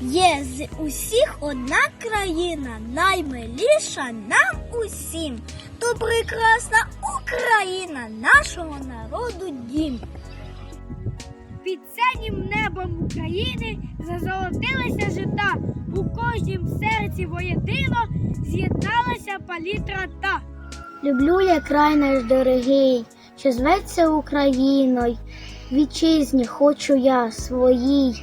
Є з усіх одна країна, наймиліша нам усім. То прекрасна Україна, нашого народу дім. Під синім небом України зазолотилися жита. У кожнім серці воєдино з'єдналася палітра та. Люблю я край наш дорогий, що зветься Україною. Вітчизні хочу я своїй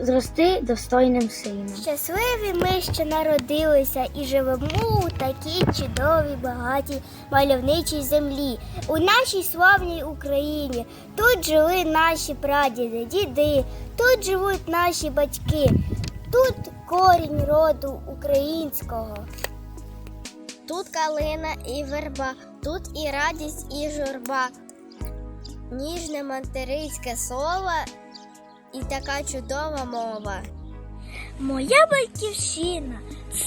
зрости достойним сином. Щасливі ми, що народилися і живемо у такій чудовій, багатій мальовничій землі, у нашій славній Україні. Тут жили наші прадіди, діди, тут живуть наші батьки, тут корінь роду українського. Тут калина і верба, тут і радість, і журба, ніжне материнське слово і така чудова мова. Моя батьківщина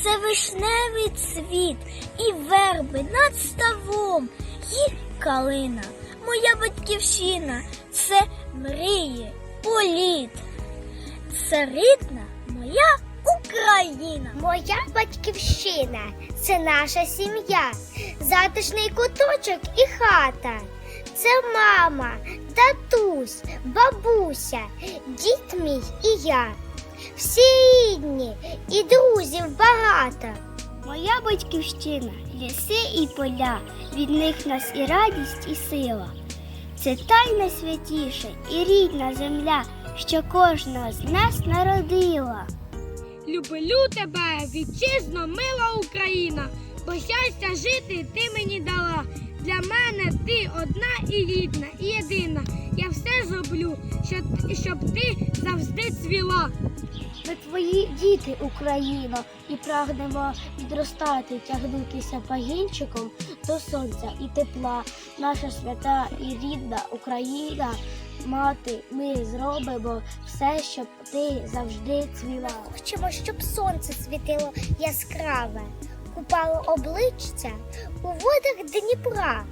це вишневий цвіт і верби над ставом, і калина. Моя батьківщина це мрії, політ. Це рідна моя Україна. Моя батьківщина це наша сім'я, затишний куточок і хата. Це мама, татусь, бабуся, дід мій і я. Всі рідні і друзів багато. Моя батьківщина ліси і поля, від них нас і радість, і сила. Це тайна святіша і рідна земля, що кожного з нас народила. Люблю тебе, вітчизно, мила Україна, бо щастя жити ти мені дала. Одна і рідна, і єдина. Я все зроблю, щоб, щоб ти завжди цвіла. Ми твої діти, Україно, і прагнемо відростати, тягнутися пагінчиком до сонця і тепла. Наша свята і рідна Україна, мати, ми зробимо все, щоб ти завжди цвіла. Хочемо, щоб сонце світило яскраве, купало обличчя у водах Дніпра,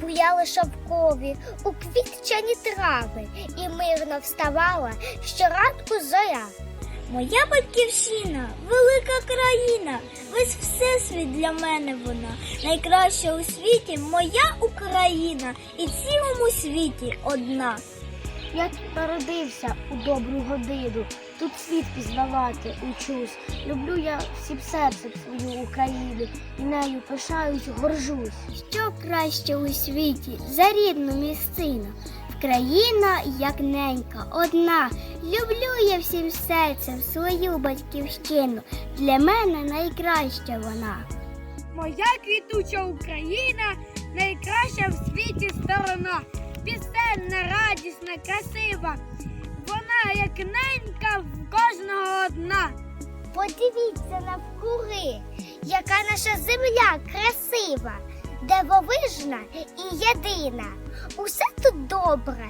буяли шовкові у квітчані трави і мирно вставала щоранку зоря. Моя батьківщина, велика країна, весь всесвіт для мене вона. Найкраща у світі моя Україна і цілому світі одна. Я тут народився у добру годину, тут світ пізнавати учусь. Люблю я всім серцем свою Україну, і нею пишаюсь, горжусь. Що краще у світі за рідну місцину? Країна як ненька, одна. Люблю я всім серцем свою батьківщину. Для мене найкраща вона. Моя квітуча Україна найкраща в світі сторона. Пісенна, радісна, красива. Вона як ненька в кожного одна. Подивіться навкруги, яка наша земля красива, дивовижна і єдина. Усе тут добре,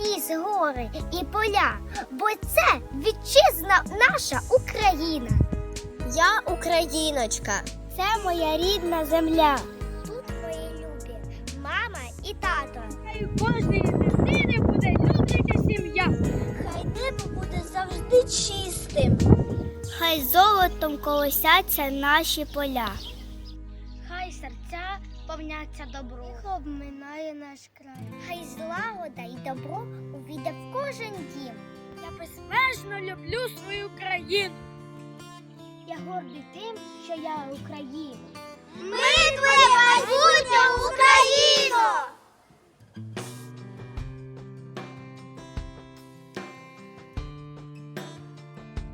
ліс, гори і поля, бо це вітчизна наша Україна. Я україночка. Це моя рідна земля. Хай кожної дитини буде любляча сім'я. Хай небо буде завжди чистим. Хай золотом колосяться наші поля. Хай серця повняться добро. Тихо обминає наш край. Хай злагода і добро увійде в кожен дім. Я безмежно люблю свою країну. Я гордий тим, що я Україна. Ми твоя майбутня Україна!